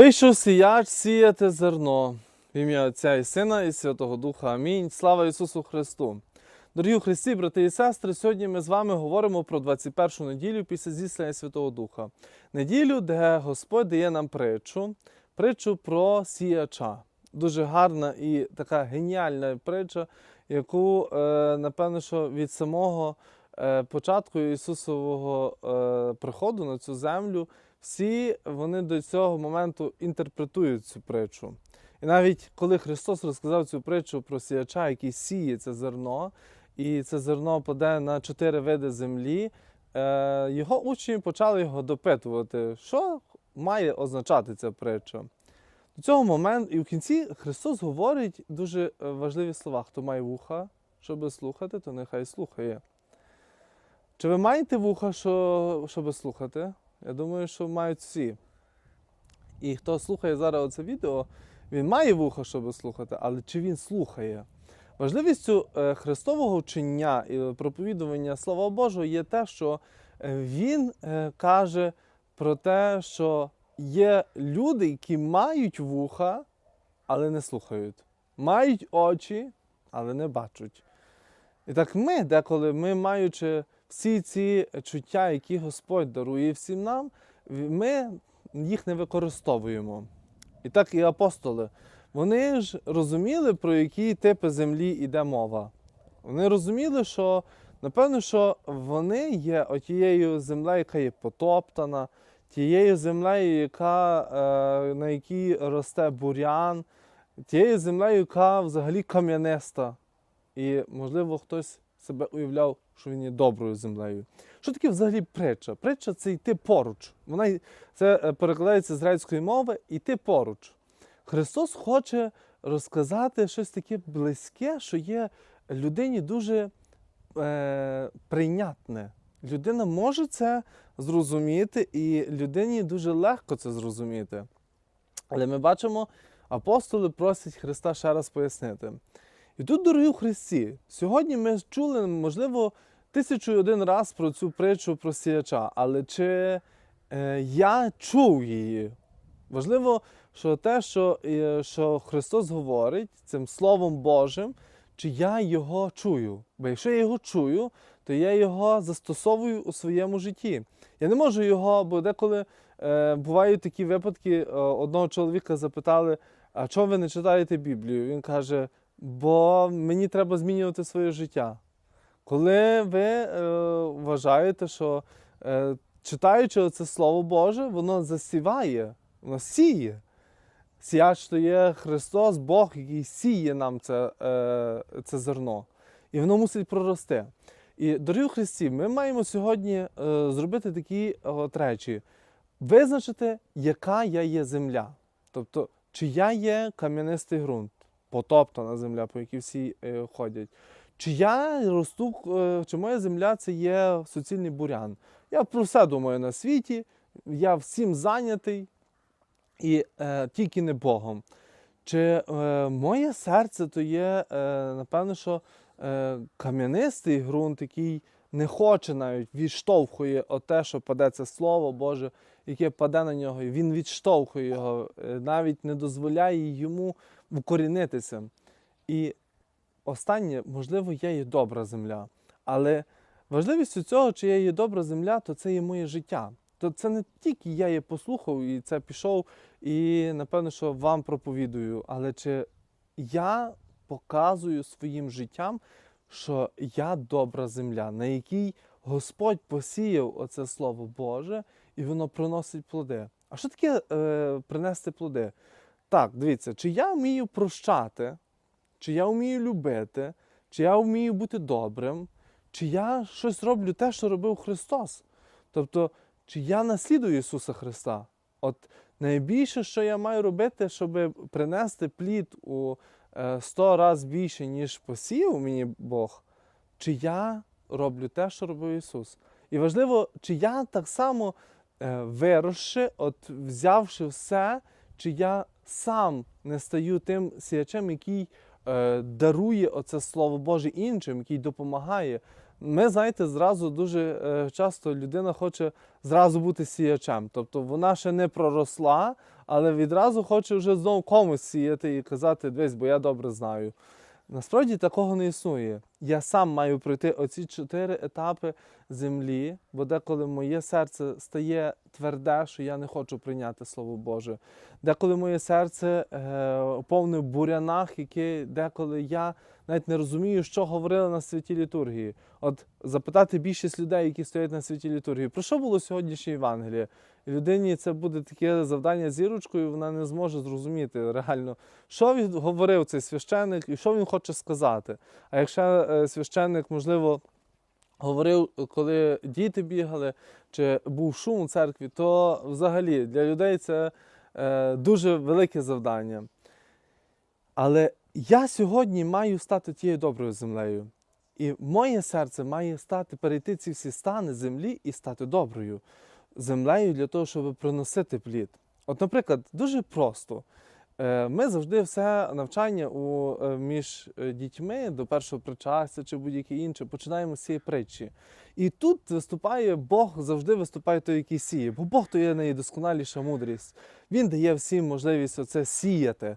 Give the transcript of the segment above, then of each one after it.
Вийшов сіяч сіяти зерно. В ім'я Отця і Сина і Святого Духа. Амінь. Слава Ісусу Христу. Дорогі у Христі, брати і сестри, сьогодні ми з вами говоримо про 21 неділю після зіслання Святого Духа. Неділю, де Господь дає нам притчу, притчу про сіяча. Дуже гарна і така геніальна притча, яку, е, напевно, що від самого е, початку Ісусового е, приходу на цю землю всі вони до цього моменту інтерпретують цю притчу. І навіть коли Христос розказав цю притчу про сіяча, який сіє це зерно, і це зерно паде на чотири види землі, е, його учні почали його допитувати, що має означати ця притча. До цього моменту, і в кінці Христос говорить дуже е, важливі слова: хто має вуха, щоб слухати, то нехай слухає. Чи ви маєте вуха, що, щоб слухати? Я думаю, що мають всі. І хто слухає зараз це відео, він має вуха, щоб слухати, але чи він слухає? Важливістю е, Христового вчення і проповідування Слова Божого є те, що е, Він е, каже про те, що є люди, які мають вуха, але не слухають, мають очі, але не бачать. І так ми, деколи ми, маючи всі ці чуття, які Господь дарує всім нам, ми їх не використовуємо. І так і апостоли. Вони ж розуміли, про які типи землі йде мова. Вони розуміли, що напевно, що вони є отією землею, яка є потоптана, тією землею, яка, е, на якій росте бурян, тією землею, яка взагалі кам'яниста. І, можливо, хтось себе уявляв, що він є доброю землею. Що таке взагалі притча? Притча це йти поруч. Вона це е, перекладається з грецької мови йти поруч. Христос хоче розказати щось таке близьке, що є людині дуже е, прийнятне. Людина може це зрозуміти, і людині дуже легко це зрозуміти. Але ми бачимо, апостоли просять Христа ще раз пояснити. І тут, дорогі у Христі, сьогодні ми чули, можливо, тисячу і один раз про цю притчу про сіяча, але чи е, я чув її? Важливо, що те, що, е, що Христос говорить цим Словом Божим, чи я його чую. Бо якщо я його чую, то я його застосовую у своєму житті. Я не можу його, бо деколи е, бувають такі випадки, е, одного чоловіка запитали, а чого ви не читаєте Біблію? Він каже, бо мені треба змінювати своє життя. Коли ви е, вважаєте, що е, читаючи це Слово Боже, воно засіває, воно сіє. Сіяч то є Христос, Бог, який сіє нам це, е, це зерно. І воно мусить прорости. І, дорогі Христі, ми маємо сьогодні е, зробити такі от речі: визначити, яка я є земля. Тобто, чи я є кам'янистий ґрунт, потоптана земля, по якій всі е, ходять. Чи я росту, е, чи моя земля це є суцільний бурян. Я про все думаю на світі, я всім зайнятий і е, тільки не Богом. Чи е, моє серце то є, е, напевно, що е, кам'янистий ґрунт, який не хоче навіть відштовхує те, що паде це Слово Боже, яке паде на нього, і він відштовхує його, е, навіть не дозволяє йому вкорінитися. І останнє, можливо, я є добра земля. Але важливістю цього, чи я є добра земля, то це є моє життя. То це не тільки я є послухав і це пішов, і напевно, що вам проповідую, але чи я показую своїм життям, що я добра земля, на якій Господь посіяв оце Слово Боже, і воно приносить плоди. А що таке е, принести плоди? Так, дивіться, чи я вмію прощати, чи я вмію любити, чи я вмію бути добрим, чи я щось роблю те, що робив Христос. Тобто, чи я наслідую Ісуса Христа? От найбільше, що я маю робити, щоб принести плід у е, 100 разів більше, ніж посіяв мені Бог, чи я роблю те, що робив Ісус. І важливо, чи я так само е, виросши, от взявши все, чи я сам не стаю тим сіячем, який е, дарує оце Слово Боже іншим, який допомагає. Ми, знаєте, зразу дуже е, часто людина хоче зразу бути сіячем. Тобто вона ще не проросла, але відразу хоче вже знову комусь сіяти і казати, дивись, бо я добре знаю. Насправді такого не існує. Я сам маю пройти оці чотири етапи землі, бо деколи моє серце стає тверде, що я не хочу прийняти Слово Боже. Деколи моє серце е, повне бурянах, які деколи я навіть не розумію, що говорили на святій літургії. От запитати більшість людей, які стоять на святій літургії, про що було сьогоднішнє Євангеліє? Людині це буде таке завдання зірочкою, вона не зможе зрозуміти реально, що він говорив цей священник і що він хоче сказати. А якщо е, священник, можливо, говорив, коли діти бігали, чи був шум у церкві, то взагалі для людей це е, дуже велике завдання. Але я сьогодні маю стати тією доброю землею. І моє серце має стати, перейти ці всі стани землі і стати доброю землею для того, щоб приносити плід. От, наприклад, дуже просто. Е, Ми завжди все навчання у, е, між е, дітьми до першого причастя чи будь-яке інше починаємо з цієї притчі. І тут виступає Бог, завжди виступає той, який сіє, бо Бог то є найдосконаліша мудрість. Він дає всім можливість оце сіяти.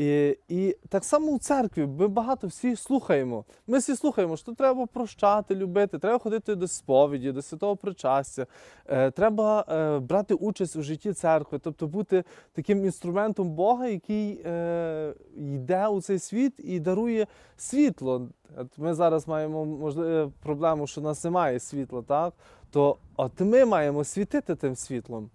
І, і так само у церкві ми багато всі слухаємо. Ми всі слухаємо, що треба прощати, любити, треба ходити до сповіді, до святого причастя, е, треба е, брати участь у житті церкви, тобто бути таким інструментом Бога, який е, йде у цей світ і дарує світло. Ми зараз маємо можливо проблему, що у нас немає світла, так? То от ми маємо світити тим світлом.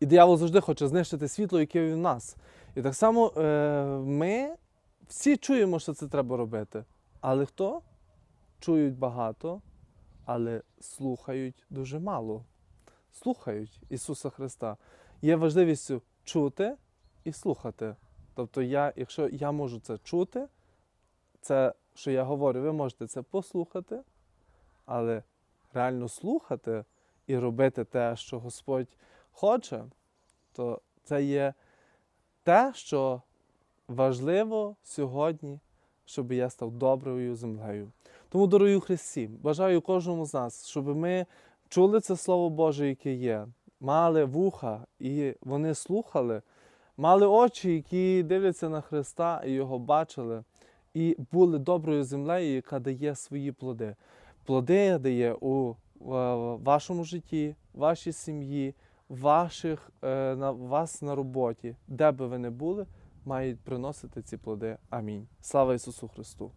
І диявол завжди хоче знищити світло, яке в нас. І так само е, ми всі чуємо, що це треба робити. Але хто? Чують багато, але слухають дуже мало. Слухають Ісуса Христа. Є важливістю чути і слухати. Тобто, я, якщо я можу це чути, це, що я говорю, ви можете це послухати, але реально слухати і робити те, що Господь хоче, то це є те, що важливо сьогодні, щоб я став доброю землею. Тому, дорогі Христі, бажаю кожному з нас, щоб ми чули це Слово Боже, яке є, мали вуха, і вони слухали, мали очі, які дивляться на Христа і його бачили, і були доброю землею, яка дає свої плоди. Плоди дає у вашому житті, вашій сім'ї, ваших, е, на вас на роботі, де би ви не були, мають приносити ці плоди. Амінь. Слава Ісусу Христу!